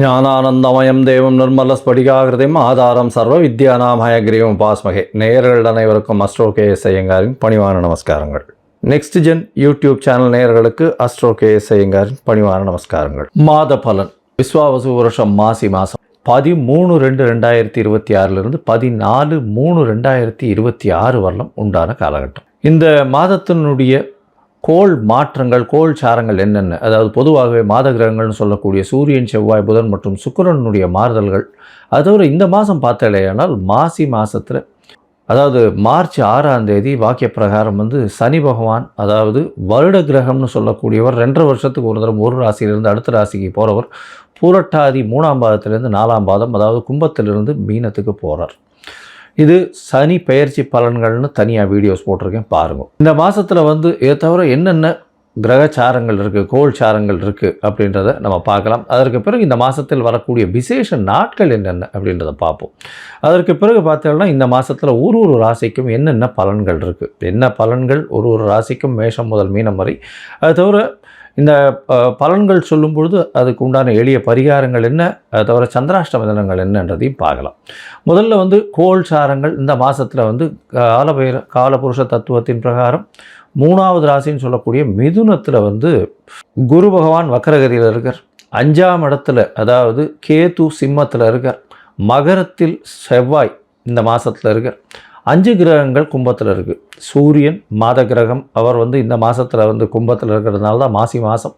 ஞானானந்தமயம் தேவம் நிர்மல ஸ்படிகாகிருதியும் ஆதாரம் சர்வ வித்யானாம் ஹயக்ரீவம் பாஸ்மகே நேயர்கள் அனைவருக்கும் அஸ்ட்ரோ கேஎஸ் ஐயங்காரின் பணிவான நமஸ்காரங்கள். நெக்ஸ்ட் ஜென் யூடியூப் சேனல் நேயர்களுக்கு அஸ்ட்ரோ கேஎஸ் ஐயங்காரின் பணிவான நமஸ்காரங்கள். மாத பலன். விஸ்வாவசு வருஷம் மாசி மாதம் பதிமூணு ரெண்டு ரெண்டாயிரத்தி இருபத்தி ஆறிலிருந்து பதினாலு மூணு ரெண்டாயிரத்தி இருபத்தி ஆறு வரலாம் உண்டான காலகட்டம். இந்த மாதத்தினுடைய கோள் மாற்றங்கள் கோள் சாரங்கள் என்னென்ன? அதாவது பொதுவாகவே மாத கிரகங்கள்னு சொல்லக்கூடிய சூரியன் செவ்வாய் புதன் மற்றும் சுக்கரனுடைய மாறுதல்கள். அது தவிர இந்த மாதம் பார்த்தாலேயானால் மாசி மாதத்தில் அதாவது மார்ச் ஆறாம் தேதி வாக்கிய பிரகாரம் வந்து சனி பகவான் அதாவது வருட கிரகம்னு சொல்லக்கூடியவர் ரெண்டரை வருஷத்துக்கு ஒரு தரம் ஒரு ராசியிலிருந்து அடுத்த ராசிக்கு போகிறவர் பூரட்டாதி மூணாம் பாதத்திலேருந்து நாலாம் பாதம் அதாவது கும்பத்திலிருந்து மீனத்துக்கு போகிறார் இது சனி பெயர்ச்சி பலன்கள்னு தனியாக வீடியோஸ் போட்டிருக்கேன் பாருங்கள் இந்த மாதத்தில் வந்து இதை தவிர என்னென்ன கிரகச்சாரங்கள் இருக்குது கோள் சாரங்கள் இருக்குது அப்படின்றத நம்ம பார்க்கலாம். அதற்கு பிறகு இந்த மாதத்தில் வரக்கூடிய விசேஷ நாட்கள் என்னென்ன அப்படின்றத பார்ப்போம். அதற்கு பிறகு பார்த்தோம்னா இந்த மாதத்தில் ஒரு ஒரு ராசிக்கும் என்னென்ன பலன்கள் இருக்குது என்ன பலன்கள்? ஒரு ஒரு ராசிக்கும் மேஷம் முதல் மீனம் வரை. அது தவிர இந்த பலன்கள் சொல்லும் பொழுது அதுக்கு உண்டான எளிய பரிகாரங்கள் என்ன? தவிர சந்திராஷ்டம தினங்கள் என்னன்றதையும் பார்க்கலாம். முதல்ல வந்து கோள் சாரங்கள் இந்த மாதத்தில் வந்து காலபைர காலபுருஷ தத்துவத்தின் பிரகாரம் மூணாவது ராசின்னு சொல்லக்கூடிய மிதுனத்தில் வந்து குரு பகவான் வக்கரகதியில் இருக்கார். அஞ்சாம் இடத்துல அதாவது கேது சிம்மத்தில் இருக்கார். மகரத்தில் செவ்வாய் இந்த மாதத்தில் இருக்குது அஞ்சு கிரகங்கள் கும்பத்தில் இருக்குது சூரியன் மாத கிரகம் அவர் வந்து இந்த மாதத்தில் வந்து கும்பத்தில் இருக்கிறதுனால தான் மாசி மாதம்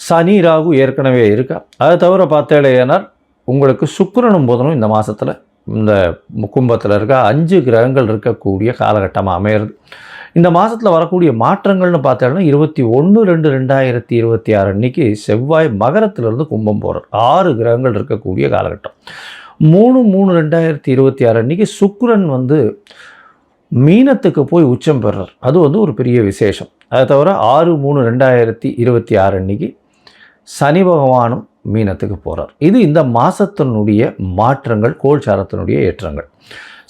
சனி ராகு ஏற்கனவே இருக்கா. அதை தவிர பார்த்தேலையனர் உங்களுக்கு சுக்கரனும் புதனும் இந்த மாதத்தில் இந்த கும்பத்தில் இருக்க அஞ்சு கிரகங்கள் இருக்கக்கூடிய காலகட்டமாக அமையிறது. இந்த மாதத்தில் வரக்கூடிய மாற்றங்கள்னு பார்த்தோம்னா இருபத்தி ஒன்று ரெண்டு ரெண்டாயிரத்தி இருபத்தி ஆறு அன்னைக்கு செவ்வாய் மகரத்திலிருந்து கும்பம் போகிறார் ஆறு கிரகங்கள் இருக்கக்கூடிய காலகட்டம். மூணு மூணு ரெண்டாயிரத்தி இருபத்தி ஆறு அன்னைக்கு சுக்ரன் வந்து மீனத்துக்கு போய் உச்சம் பெறுறார் அது வந்து ஒரு பெரிய விசேஷம். அதை தவிர ஆறு மூணு ரெண்டாயிரத்தி இருபத்தி ஆறு அன்னைக்கு சனி பகவானும் மீனத்துக்கு போகிறார் இது இந்த மாதத்தினுடைய மாற்றங்கள் கோல்சாரத்தினுடைய ஏற்றங்கள்.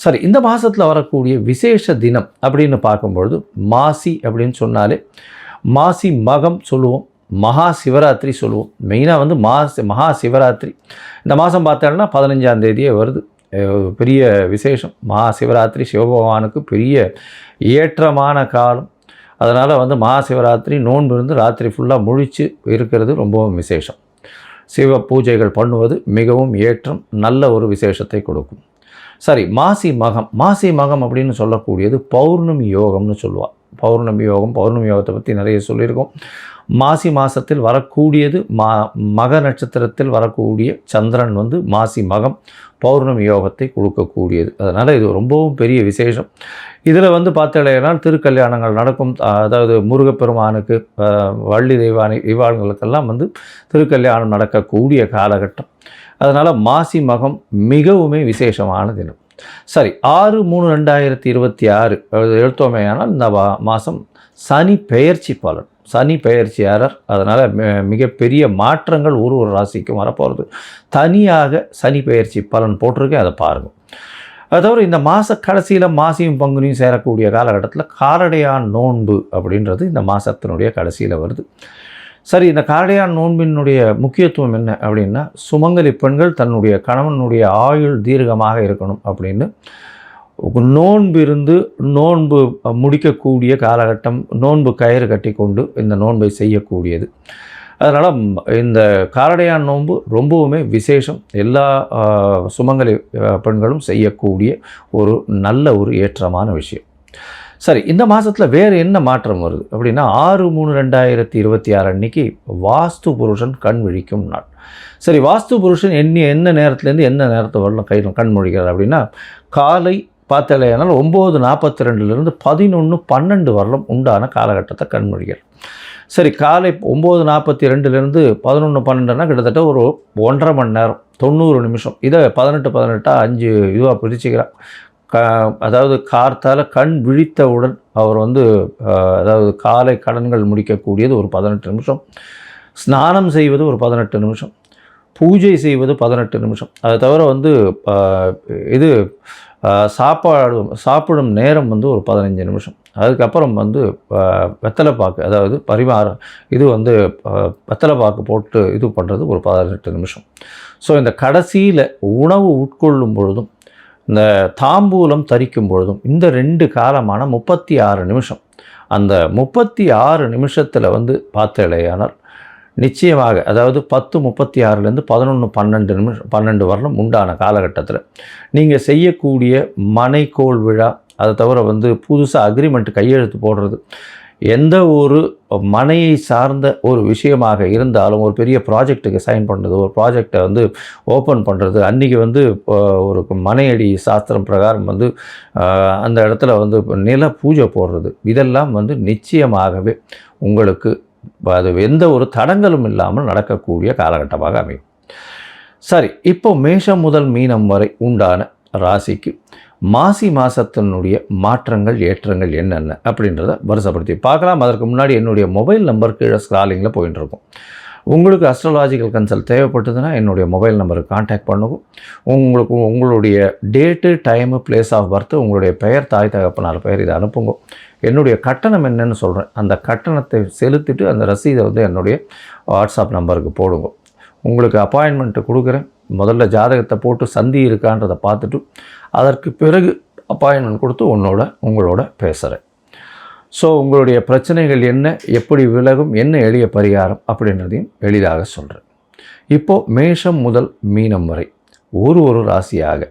சரி இந்த மாதத்தில் வரக்கூடிய விசேஷ தினம் அப்படின்னு பார்க்கும்பொழுது மாசி அப்படின்னு சொன்னாலே மாசி மகம் சொல்லுவோம். மகா சிவராத்திரி சொல்லுவோம் மெயினாக வந்து மாசி மகா சிவராத்திரி இந்த மாதம் பார்த்தோம்னா பதினஞ்சாம் தேதியே வருது. பெரிய விசேஷம். மகா சிவராத்திரி சிவபகவானுக்கு பெரிய ஏற்றமான காலம். அதனால் வந்து மகா சிவராத்திரி நோன்பு இருந்து ராத்திரி ஃபுல்லாக முழிச்சு இருக்கிறது ரொம்பவும் விசேஷம். சிவ பூஜைகள் பண்ணுவது மிகவும் ஏற்றம் நல்ல ஒரு விசேஷத்தை கொடுக்கும். சரி மாசி மகம். மாசி மகம் அப்படின்னு சொல்லக்கூடியது பௌர்ணமி யோகம்னு சொல்லுவாள் பௌர்ணமி யோகம் பௌர்ணமி யோகத்தை பற்றி நிறைய சொல்லியிருக்கோம். மாசி மாதத்தில் வரக்கூடியது மா மக நட்சத்திரத்தில் வரக்கூடிய சந்திரன் வந்து மாசி மகம் பௌர்ணமி யோகத்தை கொடுக்கக்கூடியது. அதனால் இது ரொம்பவும் பெரிய விசேஷம். இதில் வந்து பார்த்தாலேனால் திருக்கல்யாணங்கள் நடக்கும். அதாவது முருகப்பெருமானுக்கு வள்ளி தெய்வானி தெய்வான்களுக்கெல்லாம் வந்து திருக்கல்யாணம் நடக்கக்கூடிய காலகட்டம். அதனால் மாசி மகம் மிகவுமே விசேஷமான தினம். சரி ஆறு மூணு ரெண்டாயிரத்தி இருபத்தி ஆறு எழுத்தோமையானால் இந்த மாதம் சனி பெயர்ச்சி பலன். சனி பெயர்ச்சியாரர் அதனால் மிகப்பெரிய மாற்றங்கள் ஒரு ஒரு ராசிக்கும் வரப்போகிறது தனியாக சனி பெயர்ச்சி பலன் போட்டிருக்கேன் அதை பாருங்கள் அது தவிர இந்த மாத கடைசியில் மாசியும் பங்குனியும் சேரக்கூடிய காலகட்டத்தில் காரடையான் நோன்பு அப்படின்றது இந்த மாதத்தினுடைய கடைசியில் வருது. சரி இந்த காரடையான் நோன்பினுடைய முக்கியத்துவம் என்ன அப்படின்னா சுமங்கலி பெண்கள் தன்னுடைய கணவனுடைய ஆயுள் தீர்க்கமாக இருக்கணும் அப்படின்னு. நோன்பு இருந்து நோன்பு முடிக்கக்கூடிய காலகட்டம் நோன்பு கயிறு கட்டி கொண்டு இந்த நோன்பை செய்யக்கூடியது. அதனால் இந்த காரடையான் நோன்பு ரொம்பவுமே விசேஷம். எல்லா சுமங்கலி பெண்களும் செய்யக்கூடிய ஒரு நல்ல ஒரு ஏற்றமான விஷயம். சரி இந்த மாதத்தில் வேறு என்ன மாற்றம் வருது? அப்படின்னா ஆறு மூணு ரெண்டாயிரத்தி இருபத்தி ஆறு அன்னைக்கு வாஸ்து புருஷன் கண் விழிக்கும் நாள். சரி வாஸ்து புருஷன் எண்ணி என்ன நேரத்துலேருந்து என்ன நேரத்தை வரலாம் கை கண் மொழிகிறார் அப்படின்னா காலை பார்த்தாலேனால் ஒம்பது நாற்பத்தி ரெண்டுலேருந்து பதினொன்று பன்னெண்டு வரலும் உண்டான காலகட்டத்தை கண்மொழிகள் சரி காலை ஒம்பது நாற்பத்தி ரெண்டுலேருந்து பதினொன்று பன்னெண்டுனா கிட்டத்தட்ட ஒரு ஒன்றரை மணி நேரம் தொண்ணூறு நிமிஷம். இதை பதினெட்டு பதினெட்டாக அஞ்சு இதுவாக பிரிச்சுக்கிறான் க அதாவது கார்த்தால் கண் விழித்தவுடன் அவர் வந்து அதாவது காலை கடன்கள் முடிக்கக்கூடியது ஒரு பதினெட்டு நிமிஷம். ஸ்நானம் செய்வது ஒரு பதினெட்டு நிமிஷம். பூஜை செய்வது பதினெட்டு நிமிஷம். அதை தவிர வந்து இது சாப்பாடு சாப்பிடும் நேரம் வந்து ஒரு பதினஞ்சு நிமிஷம். அதுக்கப்புறம் வந்து அஹ், வெத்தலைப்பாக்கு அதாவது பரிமாறம் இது வந்து அஹ், வெத்தலைப்பாக்கு போட்டு இது பண்ணுறது ஒரு பதினெட்டு நிமிஷம். ஸோ இந்த கடைசியில் உணவு உட்கொள்ளும் பொழுதும் இந்த தாம்பூலம் தரிக்கும் பொழுதும் இந்த ரெண்டு காலமான முப்பத்தி ஆறு நிமிஷம் அந்த முப்பத்தி ஆறு நிமிஷத்தில் வந்து பார்த்தேலையானால் நிச்சயமாக அதாவது பத்து முப்பத்தி ஆறுலேருந்து பதினொன்று பன்னெண்டு நிமிஷம் பன்னெண்டு வரலும் உண்டான காலகட்டத்தில் நீங்கள் செய்யக்கூடிய மனைக்கோள் விழா அதை தவிர வந்து புதுசாக அக்ரிமெண்ட் கையெழுத்து போடுறது எந்த ஒரு மனையை சார்ந்த ஒரு விஷயமாக இருந்தாலும் ஒரு பெரிய ப்ராஜெக்ட்டுக்கு சைன் பண்ணுறது ஒரு ப்ராஜெக்டை வந்து ஓப்பன் பண்ணுறது அன்றைக்கி வந்து ஒரு மனையடி சாஸ்திரம் பிரகாரம் வந்து அந்த இடத்துல வந்து நில பூஜை போடுறது இதெல்லாம் வந்து நிச்சயமாகவே உங்களுக்கு அது எந்த ஒரு தடங்களும் இல்லாமல் நடக்கக்கூடிய காலகட்டமாக அமையும். சரி இப்போ மேஷம் முதல் மீனம் வரை உண்டான ராசிக்கு மாசி மாதத்தினுடைய மாற்றங்கள் ஏற்றங்கள் என்னென்ன அப்படின்றத வருஷப்படுத்தி பார்க்கலாம். அதற்கு முன்னாடி என்னுடைய மொபைல் நம்பர் கீழே ஸ்க்ராலிங்கில் போயிட்டு இருக்கும். உங்களுக்கு அஸ்ட்ராலாஜிக்கல் கன்சல்ட் தேவைப்பட்டதுன்னா என்னுடைய மொபைல் நம்பருக்கு காண்டாக்ட் பண்ணுவோம் உங்களுக்கு உங்களுடைய date time place of birth உங்களுடைய பெயர் தாய் தகப்பனார் பெயர் இதை அனுப்புங்க. என்னுடைய கட்டணம் என்னன்னு சொல்கிறேன் அந்த கட்டணத்தை செலுத்திட்டு அந்த ரசீதை வந்து என்னுடைய வாட்ஸ்அப் நம்பருக்கு போடுங்க. உங்களுக்கு அப்பாயின்மெண்ட்டு கொடுக்குறேன். முதல்ல ஜாதகத்தை போட்டு சந்தி இருக்கான்றதை பார்த்துட்டு அதற்கு பிறகு அப்பாயின்மெண்ட் கொடுத்து உன்னோட உங்களோட பேசுகிறேன் ஸோ உங்களுடைய பிரச்சனைகள் என்ன எப்படி விலகும் என்ன எளிய பரிகாரம் அப்படின்றதையும் எளிதாக சொல்கிறேன் இப்போது மேஷம் முதல் மீனம் வரை ஒரு ஒரு ராசியாக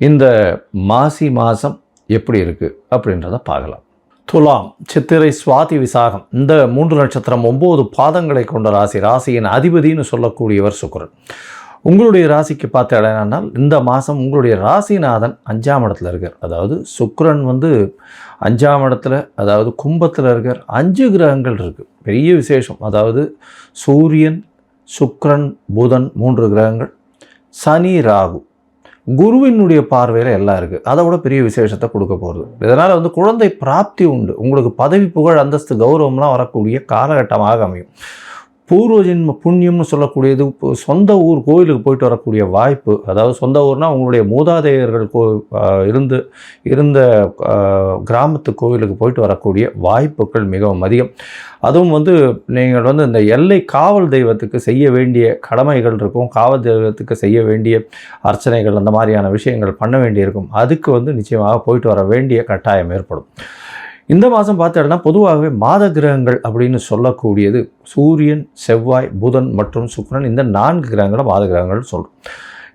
இந்த மாசி மாதம் எப்படி இருக்குது அப்படின்றத பார்க்கலாம். துலாம் சித்திரை சுவாதி விசாகம் இந்த மூன்று நட்சத்திரம் ஒம்பது பாதங்களை கொண்ட ராசி ராசியின் அதிபதின்னு சொல்லக்கூடியவர் சுக்கரன். உங்களுடைய ராசிக்கு பார்த்த என்னென்னால் இந்த மாதம் உங்களுடைய ராசிநாதன் அஞ்சாம் இடத்துல இருக்கார். அதாவது சுக்கரன் வந்து அஞ்சாம் இடத்துல அதாவது கும்பத்தில் இருக்கார். அஞ்சு கிரகங்கள் இருக்குது பெரிய விசேஷம். அதாவது சூரியன் சுக்கரன் புதன் மூன்று கிரகங்கள். சனி ராகு. குருவினுடைய பார்வையில் எல்லாம் இருக்குது அதை விட பெரிய விசேஷத்தை கொடுக்க போகிறது இதனால் வந்து குழந்தை பிராப்தி உண்டு. உங்களுக்கு பதவி புகழ் அந்தஸ்து கௌரவம்லாம் வரக்கூடிய காலகட்டமாக அமையும். பூர்வ ஜென்ம புண்ணியம்னு சொல்லக்கூடியது இப்போ சொந்த ஊர் கோயிலுக்கு போயிட்டு வரக்கூடிய வாய்ப்பு. அதாவது சொந்த ஊர்னால் உங்களுடைய மூதாதையர்கள் கோ இருந்து இருந்த கிராமத்து கோயிலுக்கு போயிட்டு வரக்கூடிய வாய்ப்புகள் மிகவும் அதிகம். அதுவும் வந்து நீங்கள் வந்து இந்த எல்லை காவல் தெய்வத்துக்கு செய்ய வேண்டிய கடமைகள் இருக்கும். காவல் தெய்வத்துக்கு செய்ய வேண்டிய அர்ச்சனைகள் அந்த மாதிரியான விஷயங்கள் பண்ண வேண்டியிருக்கும். அதுக்கு வந்து நிச்சயமாக போயிட்டு வர வேண்டிய கட்டாயம் ஏற்படும். இந்த மாதம் பார்த்தோம்னா பொதுவாகவே மாத கிரகங்கள் அப்படின்னு சொல்லக்கூடியது சூரியன் செவ்வாய் புதன் மற்றும் சுக்ரன் இந்த நான்கு கிரகங்களை மாத கிரகங்கள்னு சொல்கிறோம்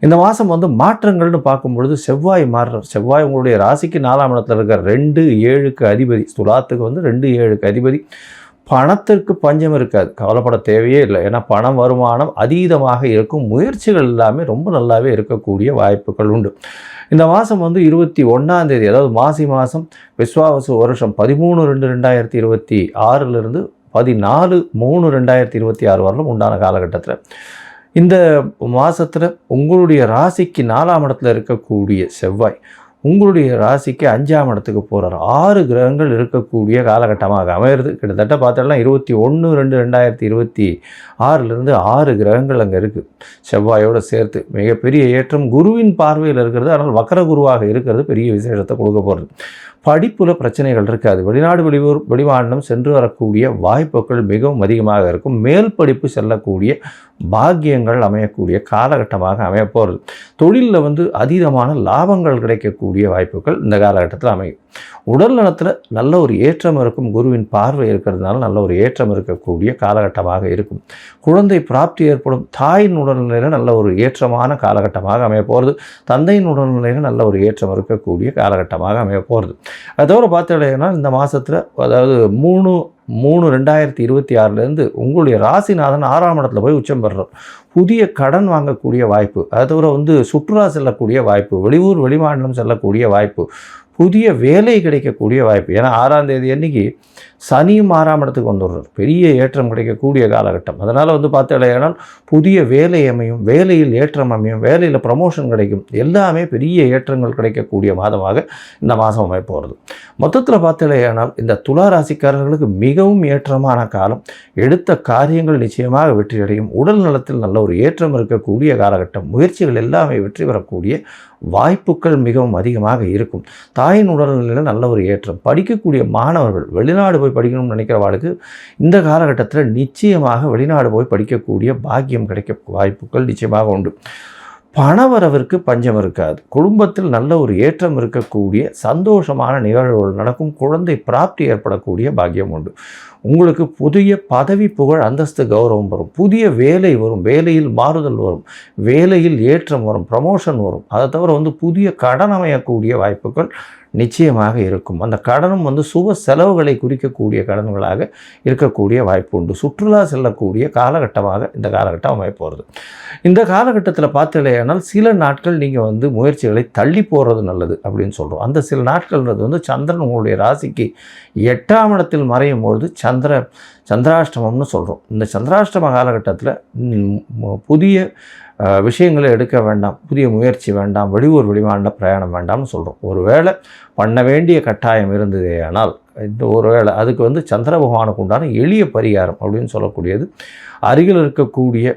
இந்த மாதம் வந்து மாற்றங்கள்னு பார்க்கும்பொழுது செவ்வாய் மாறுறார் செவ்வாய் உங்களுடைய ராசிக்கு நாலாம் இடத்துல இருக்கிற ரெண்டு ஏழுக்கு அதிபதி துலாத்துக்கு வந்து ரெண்டு ஏழுக்கு அதிபதி. பணத்திற்கு பஞ்சம் இருக்காது. கவலைப்பட தேவையே இல்லை. ஏன்னா பணம் வருமானம் அதீதமாக இருக்கும். முயற்சிகள் எல்லாமே ரொம்ப நல்லாவே இருக்கக்கூடிய வாய்ப்புகள் உண்டு. இந்த மாதம் வந்து இருபத்தி ஒன்றாம் தேதி அதாவது மாசி மாதம் விஸ்வாவசு வருஷம் பதிமூணு ரெண்டு ரெண்டாயிரத்தி இருபத்தி ஆறிலிருந்து பதினாலு மூணு ரெண்டாயிரத்தி இருபத்தி ஆறு வரலும் உண்டான காலகட்டத்தில். இந்த மாதத்தில் உங்களுடைய ராசிக்கு நாலாம் இடத்துல இருக்கக்கூடிய செவ்வாய் உங்களுடைய ராசிக்கு அஞ்சாம் இடத்துக்கு போகிறார் ஆறு கிரகங்கள் இருக்கக்கூடிய காலகட்டமாக அமையிறது. கிட்டத்தட்ட பார்த்தோம்னா இருபத்தி ஒன்று ரெண்டு ரெண்டாயிரத்தி இருபத்தி ஆறிலிருந்து ஆறு கிரகங்கள் அங்கே இருக்குது செவ்வாயோடு சேர்த்து மிகப்பெரிய ஏற்றம் குருவின் பார்வையில் இருக்கிறது. ஆனால் வக்கர குருவாக இருக்கிறது. பெரிய விசேஷத்தை கொடுக்க போகிறது படிப்பில் பிரச்சனைகள் இருக்காது. வெளிநாடு வெளியூர் வெளிமாநிலம் சென்று வரக்கூடிய வாய்ப்புகள் மிகவும் அதிகமாக இருக்கும். மேல் படிப்பு செல்லக்கூடிய பாக்கியங்கள் அமையக்கூடிய காலகட்டமாக அமைய போகிறது தொழிலில் வந்து அதீதமான லாபங்கள் கிடைக்கக்கூடிய வாய்ப்புகள் இந்த காலகட்டத்தில் அமையும். உடல் நலத்தில் நல்ல ஒரு ஏற்றம் இருக்கும் குருவின் பார்வை இருக்கிறதுனால நல்ல ஒரு ஏற்றம் இருக்கக்கூடிய காலகட்டமாக இருக்கும். குழந்தை பிராப்தி ஏற்படும். தாயின் உடல்நிலையில் நல்ல ஒரு ஏற்றமான காலகட்டமாக அமைய போகிறது தந்தையின் உடல்நிலையில் நல்ல ஒரு ஏற்றம் இருக்கக்கூடிய காலகட்டமாக அமைய போகிறது அது தவிர இந்த மாதத்தில் அதாவது மூணு மூணு ரெண்டாயிரத்தி இருபத்தி ஆறுலேருந்து உங்களுடைய ராசிநாதன் ஆறாம் இடத்துல போய் உச்சம் பெறுறோம் புதிய கடன் வாங்கக்கூடிய வாய்ப்பு அது தவிர வந்து சுற்றுலா செல்லக்கூடிய வாய்ப்பு வெளியூர் வெளிமாநிலம் செல்லக்கூடிய வாய்ப்பு புதிய வேலை கிடைக்கக்கூடிய வாய்ப்பு. ஏன்னா ஆறாம் தேதி அன்னைக்கு சனியும் ஆறாம் இடத்துக்கு வந்துடுறார். பெரிய ஏற்றம் கிடைக்கக்கூடிய காலகட்டம். அதனால் வந்து பார்த்தீங்கன்னா புதிய வேலை அமையும் வேலையில் ஏற்றம் அமையும் வேலையில் ப்ரமோஷன் கிடைக்கும். எல்லாமே பெரிய ஏற்றங்கள் கிடைக்கக்கூடிய மாதமாக இந்த மாதம் அமைப்பு போகிறது மொத்தத்தில் பார்த்தீங்கன்னா இந்த துலா ராசிக்காரர்களுக்கு மிகவும் ஏற்றமான காலம். எடுத்த காரியங்கள் நிச்சயமாக வெற்றியடையும் உடல் நலத்தில் நல்ல ஒரு ஏற்றம் இருக்கக்கூடிய காலகட்டம். முயற்சிகள் எல்லாமே வெற்றி பெறக்கூடிய வாய்ப்புகள் மிகவும் அதிகமாக இருக்கும். தாயின் உடல்நிலையில் நல்ல ஒரு ஏற்றம். படிக்கக்கூடிய மாணவர்கள் வெளிநாடு போய் படிக்கணும்னு நினைக்கிறவாளுக்கு இந்த காலகட்டத்தில் நிச்சயமாக வெளிநாடு போய் படிக்கக்கூடிய பாக்கியம் கிடைக்க வாய்ப்புகள் நிச்சயமாக உண்டு. பணவரவிற்கு பஞ்சம் இருக்காது. குடும்பத்தில் நல்ல ஒரு ஏற்றம் இருக்கக்கூடிய சந்தோஷமான நிகழ்வுகள் நடக்கும் குழந்தை பிராப்தி ஏற்படக்கூடிய பாக்கியம் உண்டு. உங்களுக்கு புதிய பதவி புகழ் அந்தஸ்து கௌரவம் வரும். புதிய வேலை வரும். வேலையில் மாறுதல் வரும். வேலையில் ஏற்றம் வரும். ப்ரமோஷன் வரும். அதை தவிர வந்து புதிய கடன் அமையக்கூடிய வாய்ப்புகள் நிச்சயமாக இருக்கும். அந்த கடனும் வந்து சுப செலவுகளை குறிக்கக்கூடிய கடன்களாக இருக்கக்கூடிய வாய்ப்பு உண்டு. சுற்றுலா செல்லக்கூடிய காலகட்டமாக இந்த காலகட்டம் அமைப்போகிறது இந்த காலகட்டத்தில் பார்த்துலையானால் சில நாட்கள் நீங்கள் வந்து முயற்சிகளை தள்ளி போகிறது நல்லது அப்படின்னு சொல்கிறோம் அந்த சில நாட்கள்ன்றது வந்து சந்திரன் உங்களுடைய ராசிக்கு எட்டாம் இடத்தில் மறையும் பொழுது சந்திர சந்திராஷ்டமம்னு சொல்கிறோம் இந்த சந்திராஷ்டம காலகட்டத்தில் புதிய விஷயங்களை எடுக்க வேண்டாம் புதிய முயற்சி வேண்டாம் வெளியூர் வெளிமாநில பிரயாணம் வேண்டாம்னு சொல்கிறோம் ஒருவேளை பண்ண வேண்டிய கட்டாயம் இருந்ததே ஆனால் இந்த ஒரு வேளை அதுக்கு வந்து சந்திர பகவானுக்கு உண்டான எளிய பரிகாரம் அப்படின்னு சொல்லக்கூடியது அருகில் இருக்கக்கூடிய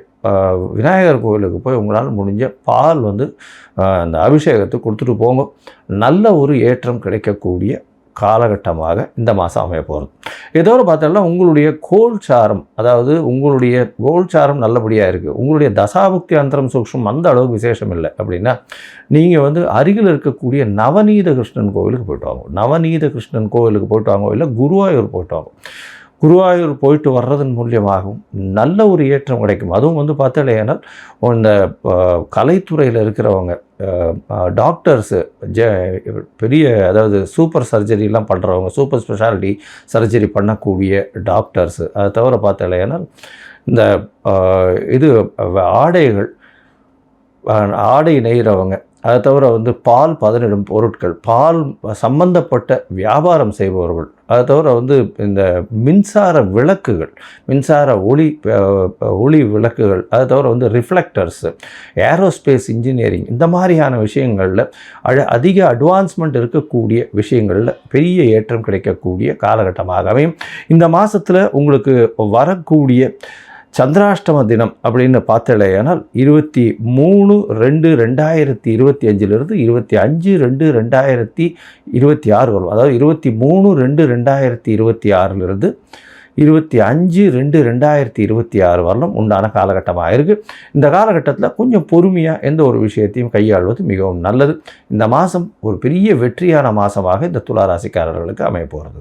விநாயகர் கோவிலுக்கு போய் உங்களால் முடிஞ்ச பால் வந்து அந்த அபிஷேகத்தை கொடுத்துட்டு போங்க. நல்ல ஒரு ஏற்றம் கிடைக்கக்கூடிய காலகட்டமாக இந்த மாதம் அமைய போகிறது. இதோடு பார்த்தோம்னா உங்களுடைய கோல்சாரம் அதாவது உங்களுடைய கோல்சாரம் நல்லபடியாக இருக்குது உங்களுடைய தசாபுக்தி அந்தரம் சூக்ஷம் அந்த அளவுக்கு விசேஷம் இல்லை. அப்படின்னா நீங்கள் வந்து அருகில் இருக்கக்கூடிய நவநீத கிருஷ்ணன் கோவிலுக்கு போயிட்டு வாங்க. நவநீத கிருஷ்ணன் கோவிலுக்கு போயிட்டு வாங்க. இல்லை குருவாயூர் போயிட்டு வாங்க. குருவாயூர் போயிட்டு வர்றதன் மூலியமாகவும் நல்ல ஒரு ஏற்றம் கிடைக்கும். அதுவும் வந்து பார்த்தலையானால் இந்த கலைத்துறையில் இருக்கிறவங்க டாக்டர்ஸு ஜ பெரிய அதாவது சூப்பர் சர்ஜரிலாம் பண்ணுறவங்க சூப்பர் ஸ்பெஷாலிட்டி சர்ஜரி பண்ணக்கூடிய டாக்டர்ஸு அதை தவிர பார்த்தலையானால் இந்த இது ஆடைகள் ஆடை நெய்கிறவங்க அதை தவிர வந்து பால் பதனிடும் பொருட்கள் பால் சம்பந்தப்பட்ட வியாபாரம் செய்பவர்கள் அதை தவிர வந்து இந்த மின்சார விளக்குகள் மின்சார ஒளி ஒளி விளக்குகள் அதை தவிர வந்து ரிஃப்ளெக்டர்ஸு ஏரோஸ்பேஸ் இன்ஜினியரிங் இந்த மாதிரியான விஷயங்களில் அழ அதிக அட்வான்ஸ்மெண்ட் இருக்கக்கூடிய விஷயங்களில் பெரிய ஏற்றம் கிடைக்கக்கூடிய காலகட்டமாகவே இந்த மாதத்தில் உங்களுக்கு வரக்கூடிய சந்திராஷ்டம தினம் அப்படின்னு பார்த்தலையானால் இருபத்தி மூணு ரெண்டு ரெண்டாயிரத்தி இருபத்தி அஞ்சிலிருந்து இருபத்தி அஞ்சு ரெண்டு ரெண்டாயிரத்தி இருபத்தி ஆறு வரும். அதாவது இருபத்தி மூணு ரெண்டு ரெண்டாயிரத்தி இருபத்தி ஆறிலிருந்து இருபத்தி அஞ்சு ரெண்டு ரெண்டாயிரத்தி இருபத்தி ஆறு வரலும் உண்டான காலகட்டமாக இருக்குது இந்த காலகட்டத்தில் கொஞ்சம் பொறுமையாக எந்த ஒரு விஷயத்தையும் கையாள்வது மிகவும் நல்லது. இந்த மாதம் ஒரு பெரிய வெற்றியான மாதமாக இந்த துளாராசிக்காரர்களுக்கு அமைய போகிறது